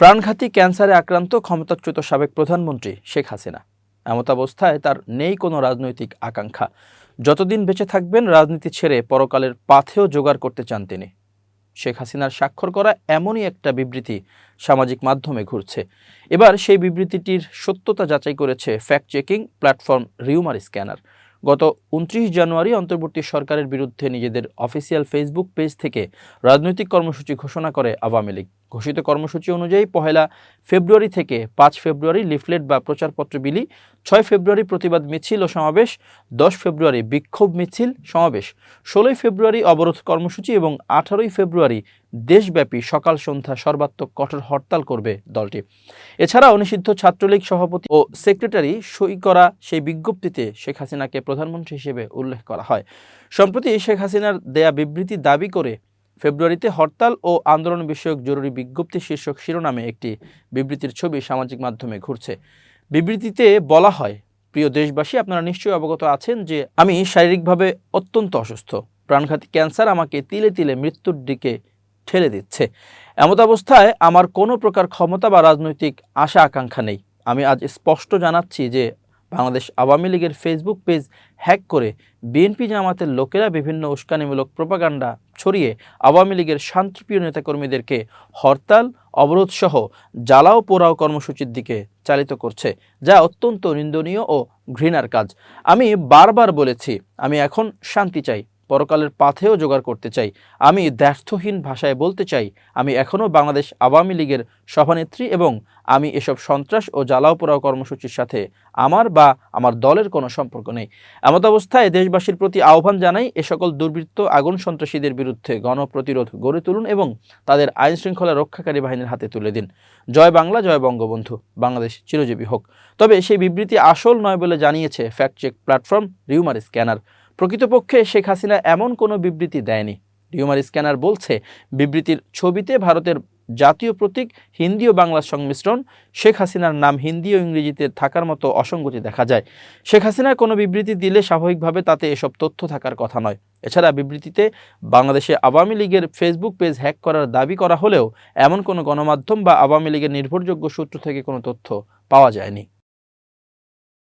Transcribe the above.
প্রাণঘাতী ক্যান্সারে আক্রান্ত ক্ষমতাচ্যুত সাবেক প্রধানমন্ত্রী শেখ হাসিনা। এমতাবস্থায় তার নেই কোনো রাজনৈতিক আকাঙ্ক্ষা। যতদিন বেঁচে থাকবেন, রাজনীতি ছেড়ে পরকালের পাথেও জোগাড় করতে চান তিনি। শেখ হাসিনার স্বাক্ষর করা এমনই একটা বিবৃতি সামাজিক মাধ্যমে ঘুরছে। এবার সেই বিবৃতিটির সত্যতা যাচাই করেছে fact checking platform Rumor Scanner. গত উনত্রিশ জানুয়ারি অন্তর্বর্তী সরকারের বিরুদ্ধে নিজেদের অফিসিয়াল ফেসবুক পেজ থেকে রাজনৈতিক কর্মসূচি ঘোষণা করে আওয়ামী লীগ। ঘোষিত কর্মসূচি অনুযায়ী পহেলা ফেব্রুয়ারি থেকে পাঁচ ফেব্রুয়ারি লিফলেট বা প্রচারপত্র বিলি, ছয় ফেব্রুয়ারি প্রতিবাদ মিছিল ও সমাবেশ, দশ ফেব্রুয়ারি বিক্ষোভ মিছিল, সমাবেশ। ষোলোই ফেব্রুয়ারি অবরোধ কর্মসূচি এবং আঠারোই ফেব্রুয়ারি দেশব্যাপী সকাল সন্ধ্যা সর্বাত্মক কঠোর হরতাল করবে দলটি। এছাড়াও নিষিদ্ধ ছাত্রলীগ সভাপতি ও সেক্রেটারি সই করা সেই বিজ্ঞপ্তিতে শেখ হাসিনাকে প্রধানমন্ত্রী হিসেবে উল্লেখ করা হয়। সম্প্রতি শেখ হাসিনার দেয়া বিবৃতি দাবি করে ফেব্রুয়ারিতে হরতাল ও আন্দোলন বিষয়ক জরুরি বিজ্ঞপ্তি শীর্ষক শিরোনামে একটি বিবৃতির ছবি সামাজিক মাধ্যমে ঘুরছে। বিবৃতিতে বলা হয়, প্রিয় দেশবাসী, আপনারা নিশ্চয়ই অবগত আছেন যে আমি শারীরিকভাবে অত্যন্ত অসুস্থ। প্রাণঘাতী ক্যান্সার আমাকে তিলে তিলে মৃত্যুর দিকে ঠেলে দিচ্ছে। এমত অবস্থায় আমার কোনো প্রকার ক্ষমতা বা রাজনৈতিক আশা আকাঙ্ক্ষা নেই। আমি আজ স্পষ্ট জানাচ্ছি যে বাংলাদেশ আওয়ামী লীগের ফেসবুক পেজ হ্যাক করে বিএনপি জামাতের লোকেরা বিভিন্ন উস্কানিমূলক প্রোপাগান্ডা ছড়িয়ে আওয়ামী লীগের শান্তিপ্রিয় নেতাকর্মীদেরকে হরতাল অবরোধ সহ জ্বালাও পোড়াও কর্মসূচির দিকে চালিত করছে, যা অত্যন্ত নিন্দনীয় ও ঘৃণার কাজ। আমি বারবার বলেছি, আমি এখন শান্তি চাই। পরকালের পাথেও জোগাড় করতে চাই। আমি দ্ব্যর্থহীন ভাষায় বলতে চাই, আমি এখনও বাংলাদেশ আওয়ামী লীগের সভানেত্রী এবং আমি এসব সন্ত্রাস ও জ্বালাও পোড়াও কর্মসূচির সাথে আমার বা আমার দলের কোনো সম্পর্ক নেই। এমত অবস্থায় দেশবাসীর প্রতি আহ্বান জানাই এ সকল দুর্বৃত্ত আগুন সন্ত্রাসীদের বিরুদ্ধে গণপ্রতিরোধ গড়ে তুলুন এবং তাদের আইন শৃঙ্খলা রক্ষাকারী বাহিনীর হাতে তুলে দিন। জয় বাংলা, জয় বঙ্গবন্ধু। বাংলাদেশ চিরজীবী হোক। তবে সেই বিবৃতি আসল নয় বলে জানিয়েছে fact check platform Rumor Scanner প্রকৃতপক্ষে শেখ হাসিনা এমন কোনো বিবৃতি দেয়নি। রিউমার স্ক্যানার বলছে, বিবৃতির ছবিতে ভারতের জাতীয় প্রতীক হিন্দি ও বাংলার সংমিশ্রণ, শেখ হাসিনার নাম হিন্দি ও ইংরেজিতে থাকার মতো অসঙ্গতি দেখা যায়। শেখ হাসিনার কোনো বিবৃতি দিলে স্বাভাবিকভাবে তাতে এসব তথ্য থাকার কথা নয়। এছাড়া বিবৃতিতে বাংলাদেশে আওয়ামী লীগের ফেসবুক পেজ হ্যাক করার দাবি করা হলেও এমন কোনো গণমাধ্যম বা আওয়ামী লীগের নির্ভরযোগ্য সূত্র থেকে কোনো তথ্য পাওয়া যায়নি।